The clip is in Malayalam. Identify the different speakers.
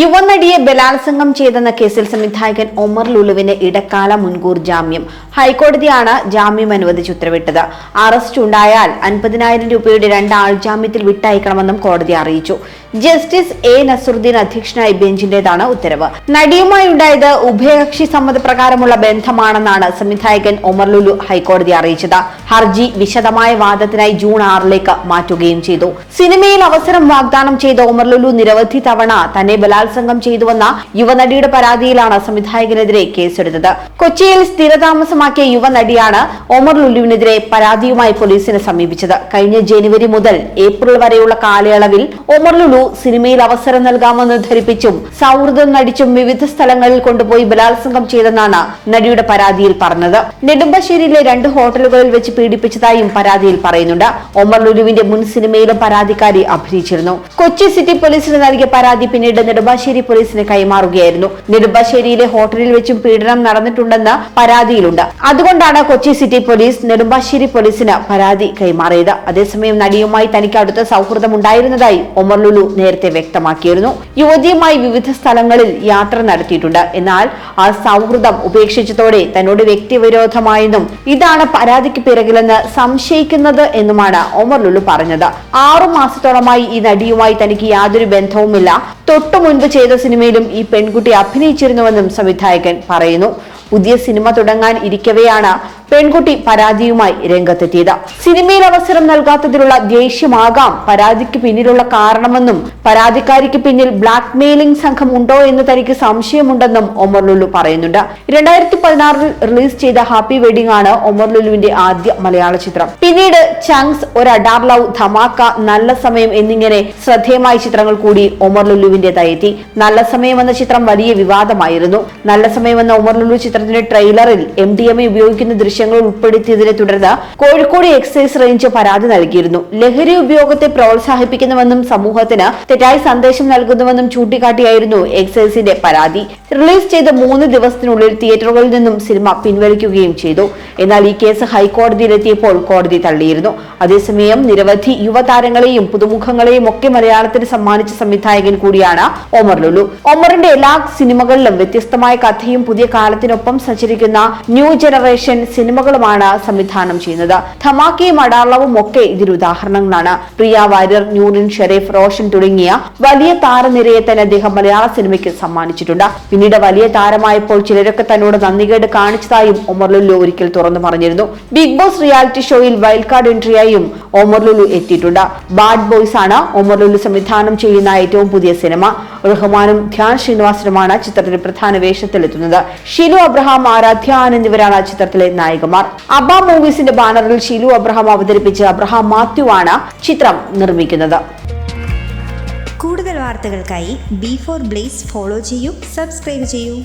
Speaker 1: യുവനടിയെ ബലാത്സംഗം ചെയ്തെന്ന കേസിൽ സംവിധായകൻ ഒമർ ലുലുവിന് ഇടക്കാല മുൻകൂർ ജാമ്യം. ഹൈക്കോടതിയാണ് ജാമ്യം അനുവദിച്ച് ഉത്തരവിട്ടത്. അറസ്റ്റ് ഉണ്ടായാൽ അൻപതിനായിരം രൂപയുടെ രണ്ട് ആൾ ജാമ്യത്തിൽ വിട്ടയക്കണമെന്നും കോടതി അറിയിച്ചു. ജസ്റ്റിസ് എ നസറുദ്ദീൻ അധ്യക്ഷനായ ബെഞ്ചിന്റേതാണ് ഉത്തരവ്. നടിയുമായി ഉണ്ടായത് ഉഭയകക്ഷി സമ്മതപ്രകാരമുള്ള ബന്ധമാണെന്നാണ് സംവിധായകൻ ഒമർ ലുലു ഹൈക്കോടതി അറിയിച്ചത്. ഹർജി വിശദമായ വാദത്തിനായി ജൂൺ ആറിലേക്ക് മാറ്റുകയും ചെയ്തു. സിനിമയിൽ അവസരം വാഗ്ദാനം ചെയ്ത ഒമർ ലുലു നിരവധി തവണ തന്നെ ബലാത്സംഗം ചെയ്തുവെന്ന യുവനടിയുടെ പരാതിയിലാണ് സംവിധായകനെതിരെ കേസെടുത്തത്. കൊച്ചിയിൽ സ്ഥിരതാമസമാക്കിയ യുവനടിയാണ് ഒമർ ലുലുവിനെതിരെ പരാതിയുമായി പോലീസിനെ സമീപിച്ചത്. കഴിഞ്ഞ ജനുവരി മുതൽ ഏപ്രിൽ വരെയുള്ള കാലയളവിൽ ഒമർ ലുലു സിനിമയിൽ അവസരം നൽകാമെന്ന് ധരിപ്പിച്ചും സൗഹൃദം നടിച്ചും വിവിധ സ്ഥലങ്ങളിൽ കൊണ്ടുപോയി ബലാത്സംഗം ചെയ്തെന്നാണ് നടിയുടെ പരാതിയിൽ പറഞ്ഞത്. നെടുമ്പശ്ശേരിയിലെ രണ്ട് ഹോട്ടലുകളിൽ വെച്ച് പീഡിപ്പിച്ചതായും പരാതിയിൽ പറയുന്നുണ്ട്. ഒമർ ലുലുവിന്റെ മുൻ സിനിമയിലും പരാതിക്കാരി അഭിനയിച്ചിരുന്നു. കൊച്ചി സിറ്റി പോലീസിന് നൽകിയ പരാതി പിന്നീട് നെടുമ്പാശ്ശേരി പോലീസിന് കൈമാറുകയായിരുന്നു. നെടുമ്പാശ്ശേരിയിലെ ഹോട്ടലിൽ വെച്ചും പീഡനം നടന്നിട്ടുണ്ടെന്ന് പരാതിയിലുണ്ട്. അതുകൊണ്ടാണ് കൊച്ചി സിറ്റി പോലീസ് നെടുമ്പാശ്ശേരി പോലീസിന് പരാതി കൈമാറിയത്. അതേസമയം നടിയുമായി തനിക്ക് അടുത്ത സൗഹൃദം ഉണ്ടായിരുന്നതായി ഒമർ ലുലു നേരത്തെ വ്യക്തമാക്കിയിരുന്നു. യുവതിയുമായി വിവിധ സ്ഥലങ്ങളിൽ യാത്ര നടത്തിയിട്ടുണ്ട്. എന്നാൽ ആ സൗഹൃദം ഉപേക്ഷിച്ചതോടെ തന്നോട് വ്യക്തിവിരോധമായെന്നും ഇതാണ് പരാതിക്ക് പിറകിലെന്ന് സംശയിക്കുന്നത് എന്നുമാണ് ഒമർ ലുലു പറഞ്ഞത്. ആറു മാസത്തോളമായി ഈ നടിയുമായി തനിക്ക് യാതൊരു ബന്ധവുമില്ല. തൊട്ടു മുൻപ് ചെയ്ത സിനിമയിലും ഈ പെൺകുട്ടി അഭിനയിച്ചിരുന്നുവെന്നും സംവിധായകൻ പറയുന്നു. പുതിയ സിനിമ തുടങ്ങാൻ ഇരിക്കവെയാണ് പെൺകുട്ടി പരാതിയുമായി രംഗത്തെത്തിയത്. സിനിമയിൽ അവസരം നൽകാത്തതിലുള്ള ദേഷ്യമാകാം പരാതിക്ക് പിന്നിലുള്ള കാരണമെന്നും പരാതിക്കാരിക്ക് പിന്നിൽ ബ്ലാക്ക് മെയിലിംഗ് സംഘം ഉണ്ടോ എന്ന് തനിക്ക് സംശയമുണ്ടെന്നും ഒമർ ലുലു പറയുന്നുണ്ട്. രണ്ടായിരത്തി പതിനാറിൽ റിലീസ് ചെയ്ത ഹാപ്പി വെഡിംഗ് ആണ് ഒമർ ലുലുവിന്റെ ആദ്യ മലയാള ചിത്രം. പിന്നീട് ചങ്സ് ഒരു അഡാർ ലവ് ധമാക്ക നല്ല സമയം എന്നിങ്ങനെ ശ്രദ്ധേയമായ ചിത്രങ്ങൾ കൂടി ഒമർ ലുലുവിന്റേതായി എത്തി നല്ല സമയം എന്ന ചിത്രം വലിയ വിവാദമായിരുന്നു. നല്ല സമയം എന്ന ഒമർ ലുലു ചിത്രത്തിന്റെ ട്രെയിലറിൽ എം ഡി എം ഉപയോഗിക്കുന്ന ഉപയോഗിക്കുന്ന ദൃശ്യങ്ങൾ ഉൾപ്പെടുത്തിയതിനെ തുടർന്ന് കോഴിക്കോട് എക്സൈസ് റേഞ്ച് പരാതി നൽകിയിരുന്നു. ലഹരി ഉപയോഗത്തെ പ്രോത്സാഹിപ്പിക്കുന്നുവെന്നും സമൂഹത്തിന് തെറ്റായ സന്ദേശം നൽകുന്നുവെന്നും ചൂണ്ടിക്കാട്ടിയായിരുന്നു എക്സൈസിന്റെ പരാതി. റിലീസ് ചെയ്ത മൂന്ന് ദിവസത്തിനുള്ളിൽ തിയേറ്ററുകളിൽ നിന്നും സിനിമ പിൻവലിക്കുകയും ചെയ്തു. എന്നാൽ ഈ കേസ് ഹൈക്കോടതിയിലെത്തിയപ്പോൾ കോടതി തള്ളിയിരുന്നു. അതേസമയം നിരവധി യുവതാരങ്ങളെയും പുതുമുഖങ്ങളെയും ഒക്കെ മലയാളത്തിന് സമ്മാനിച്ച സംവിധായകൻ കൂടിയാണ് ഒമർ ലുലു. ഒമറിന്റെ എല്ലാ സിനിമകളിലും വ്യത്യസ്തമായ കഥയും പുതിയ കാലത്തിനൊപ്പം സഞ്ചരിക്കുന്ന ന്യൂ ജനറേഷൻ സിനിമകളുമാണ് സംവിധാനം ചെയ്യുന്നത്. ധമാക്കയും അടാളവും ഒക്കെ ഇതിന് ഉദാഹരണങ്ങളാണ്. പ്രിയ വാര്യർ ന്യൂറിൻ ഷെരീഫ് റോഷൻ തുടങ്ങിയ വലിയ താരനിരയെ തന്നെ അദ്ദേഹം മലയാള സിനിമയ്ക്ക് സമ്മാനിച്ചിട്ടുണ്ട്. പിന്നീട് വലിയ താരമായപ്പോൾ ചിലരൊക്കെ തന്നോട് നന്ദികേട് കാണിച്ചതായും ഒമർ ഒരിക്കൽ തുറന്നു പറഞ്ഞിരുന്നു. ബിഗ് ബോസ് റിയാലിറ്റി ഷോയിൽ വൈൽഡ് കാർഡ് എൻട്രിയായും ഒമർ ലുലു എത്തിയിട്ടുണ്ട്. ബാഡ് ബോയ്സ് ആണ് ഒമർ സംവിധാനം ചെയ്യുന്ന ഏറ്റവും പുതിയ സിനിമ. റഹ്മാനും ധ്യാൻ ശ്രീനിവാസനുമാണ് ചിത്രത്തിന്റെ പ്രധാന വേഷത്തിലെത്തുന്നത്. ഷിലു അബ്രഹാം ആരാധ്യ എന്നിവരാണ് ചിത്രത്തിലെ നായികമാർ അബ മൂവീസിന്റെ ബാനറിൽ ഷിലു അബ്രഹാം അവതരിപ്പിച്ച് അബ്രഹാം മാത്യു ആണ് ചിത്രം നിർമ്മിക്കുന്നത്.
Speaker 2: കൂടുതൽ വാർത്തകൾക്കായി ബി ഫോർ ബ്ലേസ് ഫോളോ ചെയ്യൂ സബ്സ്ക്രൈബ് ചെയ്യൂ.